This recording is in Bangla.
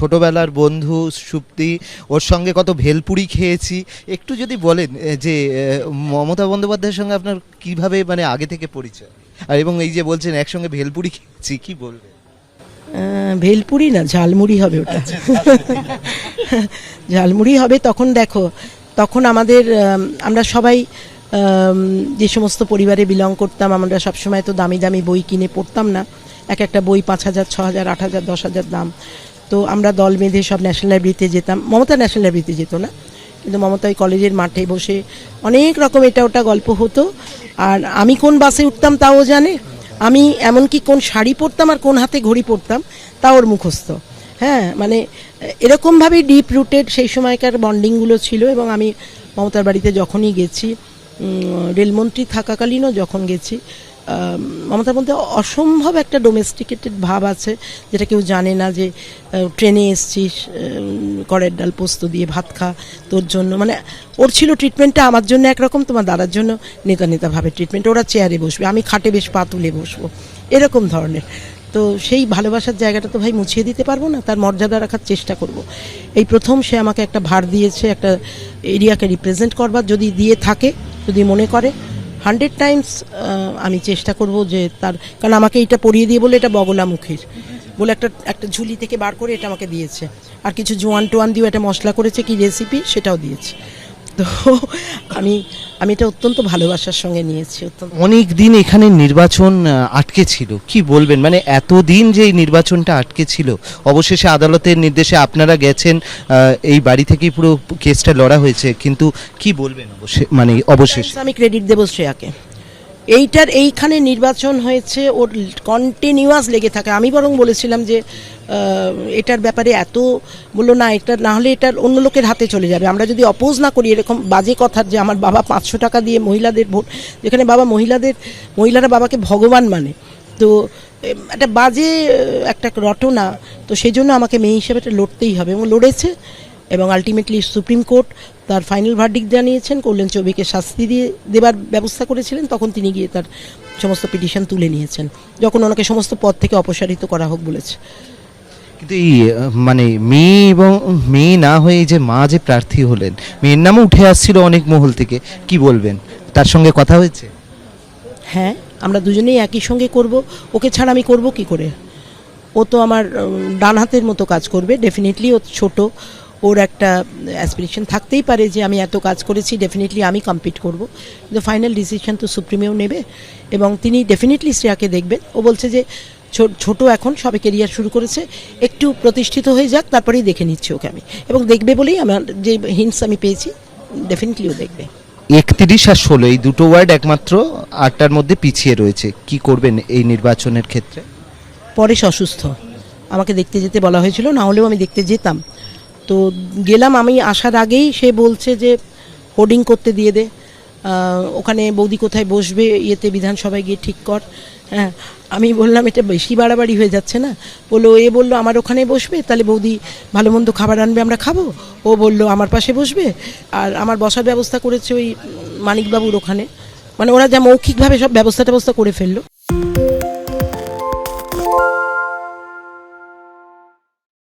ছোটবেলার বন্ধু সুপ্তি ওর সঙ্গে কত ভেলপুরি খেয়েছি। একটু যদি বলেন যে মমতা বন্দ্যোপাধ্যায়ের সঙ্গে আপনার কীভাবে মানে আগে থেকে পরিচয়? আর এবং এই যে বলছেন একসঙ্গে ভেলপুরি খেয়েছি কি বলবেন? ভেলপুরি না ঝালমুড়ি হবে ওটা। ঝালমুড়ি হবে তখন দেখো তখন আমাদের আমরা সবাই যে সমস্ত পরিবারে বিলং করতাম আমরা সবসময় তো দামি দামি বই কিনে পড়তাম না। এক একটা বই পাঁচ হাজার, ছ হাজার, আট হাজার, দশ হাজার দাম। তো আমরা দল বেঁধে সব ন্যাশনাল লাইব্রেরিতে যেতাম। মমতা ন্যাশনাল লাইব্রেরিতে যেত না। কিন্তু মমতা ওই কলেজের মাঠে বসে অনেক রকম এটা ওটা গল্প হতো। আর আমি কোন বাসে উঠতাম তাও জানে? আমি এমনকি কোন শাড়ি পরতাম আর কোন হাতে ঘড়ি পরতাম, তা ওর মুখস্থ। হ্যাঁ মানে এরকমভাবেই ডিপ রুটেড সেই সময়কার বন্ডিংগুলো ছিল এবং আমি মমতার বাড়িতে যখনই গেছি রেলমন্ত্রী থাকাকালীনও যখন গেছি মমতার মধ্যে অসম্ভব একটা ডোমেস্টিকেটেড ভাব আছে, যেটা কেউ জানে না যে ট্রেনে এসছিস কড়ের ডাল পোস্ত দিয়ে ভাত খা তোর জন্য। মানে ওর ছিল ট্রিটমেন্টটা আমার জন্য একরকম, তোমার দাদার জন্য নেতা নেতা ভাবে ট্রিটমেন্ট ওরা চেয়ারে বসবে, আমি খাটে বেশ পা তুলে বসবো, এরকম ধরনের। তো সেই ভালোবাসার জায়গাটা তো ভাই মুছিয়ে দিতে পারব না, তার মর্যাদা রাখার চেষ্টা করব। এই প্রথম সে আমাকে একটা ভার দিয়েছে, একটা এরিয়াকে রিপ্রেজেন্ট করবার, যদি দিয়ে থাকে, যদি মনে করে হান্ড্রেড টাইমস আমি চেষ্টা করব যে তার, কারণ আমাকে এটা পরিয়ে দিয়ে বলে এটা বগলা মুখের। বলে একটা একটা ঝুলি থেকে বার করে এটা আমাকে দিয়েছে। আর কিছু জোয়ান টোয়ান দিয়ে একটা মশলা করেছে, কি রেসিপি সেটাও দিয়েছে। তো আমি আমি এটা অত্যন্ত ভালোবাসার সঙ্গে নিয়েছি অত্যন্ত। অনেক দিন এখানে নির্বাচন আটকে ছিল। কি বলবেন? মানে এতদিন যে এই নির্বাচনটা আটকে ছিল অবশেষে আদালতের নির্দেশে আপনারা গেছেন এই বাড়ি থেকেই পুরো কেসটা লড়া হয়েছে কিন্তু কি বলবেন অবশ্যই মানে অবশেষে? আমি ক্রেডিট দেবো শ্রেয়াকে। এইটার এইখানে নির্বাচন হয়েছে ওর কন্টিনিউয়াস লেগে থাকে। আমি বরং বলেছিলাম যে এটার ব্যাপারে এত বলল না, এটা না হলে এটা অন্য লোকের হাতে চলে যাবে। আমরা যদি অপোজ না করি, এরকম বাজে কথা যে আমার বাবা পাঁচশো টাকা দিয়ে মহিলাদের ভোট, যেখানে বাবা মহিলাদের, মহিলারা বাবাকে ভগবান মানে। তো একটা বাজে একটা রটনা। তো সেই জন্য আমাকে মেয়ে হিসেবে এটা লড়তেই হবে। এবং লড়েছে, এবং আলটিমেটলি সুপ্রিম কোর্ট তার ফাইনাল ভার্ডিক জানিয়েছেন, কল্যাণ চৌবিকে শাস্তি দিয়ে দেবার ব্যবস্থা করেছিলেন, তখন তিনি গিয়ে তার সমস্ত পিটিশন তুলে নিয়েছেন। যখন ওনাকে সমস্ত পদ থেকে অপসারিত করা হোক বলেছে। কিন্তু এই মানে মেয়ে এবং মেয়ে না হয়ে যে মা যে প্রার্থী হলেন, মেয়ের নামও উঠে আসছিল অনেক মহল থেকে। কি বলবেন? তার সঙ্গে কথা হয়েছে? হ্যাঁ আমরা দুজনেই একই সঙ্গে করব। ওকে ছাড়া আমি করব কি করে? ও তো আমার ডান হাতের মতো কাজ করবে ডেফিনেটলি ও ছোট। ওর একটা অ্যাসপিরেশন থাকতেই পারে যে আমি এত কাজ করেছি ডেফিনেটলি আমি কমপ্লিট করব। কিন্তু ফাইনাল ডিসিশন তো সুপ্রিমেও নেবে এবং তিনি ডেফিনেটলি শ্রেয়াকে দেখবেন। ও বলছে যে ছোট এখন সবে কেরিয়ার শুরু করেছে একটু প্রতিষ্ঠিত হয়ে যাক তারপরেই দেখে নিচ্ছি ওকে আমি। এবং দেখবে বলেই আমার যে হিন্টস আমি পেয়েছি ডেফিনেটলি ও দেখবে। একত্রিশ আর ষোলো এই দুটো ওয়ার্ড একমাত্র আটটার মধ্যে পিছিয়ে রয়েছে। কি করবেন এই নির্বাচনের ক্ষেত্রে? পরেশ অসুস্থ। আমাকে দেখতে যেতে বলা হয়েছিল না হলেও আমি দেখতে যেতাম। তো গেলাম আমি আসার আগেই সে বলছে যে হোর্ডিং করতে দিয়ে দে। ওখানে বৌদি কোথায় বসবে, ইয়েতে বিধানসভায় গিয়ে ঠিক কর। হ্যাঁ আমি বললাম, এটা বেশি বাড়াবাড়ি হয়ে যাচ্ছে না? বলল, এ বলল, আমার ওখানে বসবে, তাহলে বৌদি ভালো মন্দ খাবার আনবে, আমরা খাব। ও বলল, আমার পাশে বসবে? আর আমার বসার ব্যবস্থা করেছে ওই মানিকবাবুর ওখানে। মানে ওরা যা মৌখিকভাবে সব ব্যবস্থা ট্যবস্থা করে ফেলল।